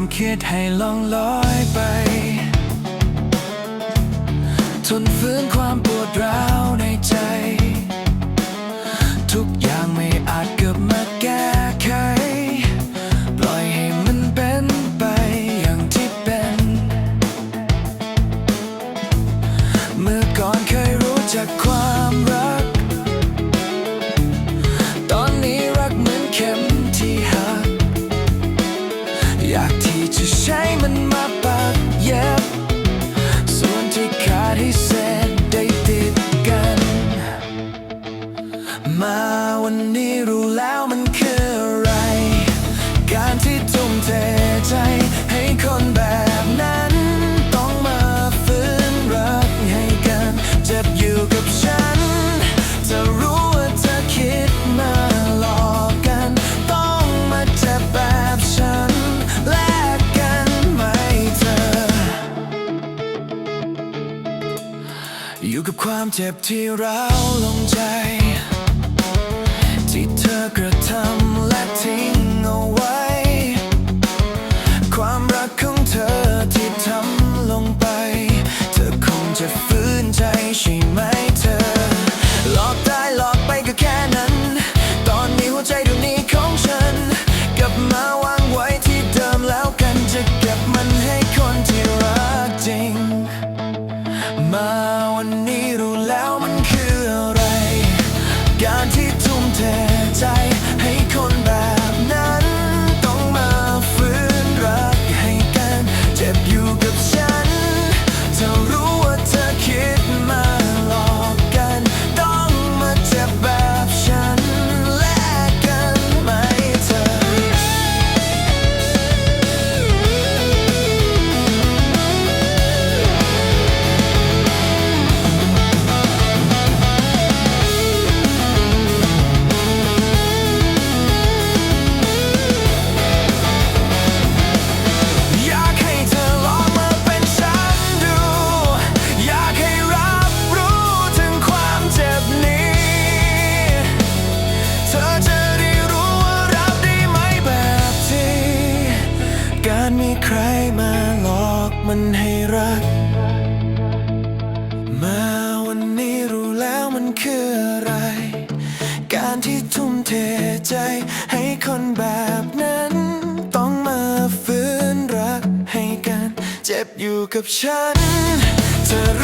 ความคิดให้ล่องลอยไป ทนฝืนความปวดร้าวในใจ ทุกอย่างไม่อาจเกิดมาแก้ไข ปล่อยให้มันเป็นไปอย่างที่เป็น เมื่อก่อนเคยรู้จักความ he said. ความเจ็บที่ร้าวลงใจ ที่เธอกระทำ มาวันนี้รู้แล้วมันคืออะไร การที่ทุ่มเทใจให้คนแบบนั้น ต้องมาฟื้นรักให้กัน เจ็บอยู่กับฉันเธอ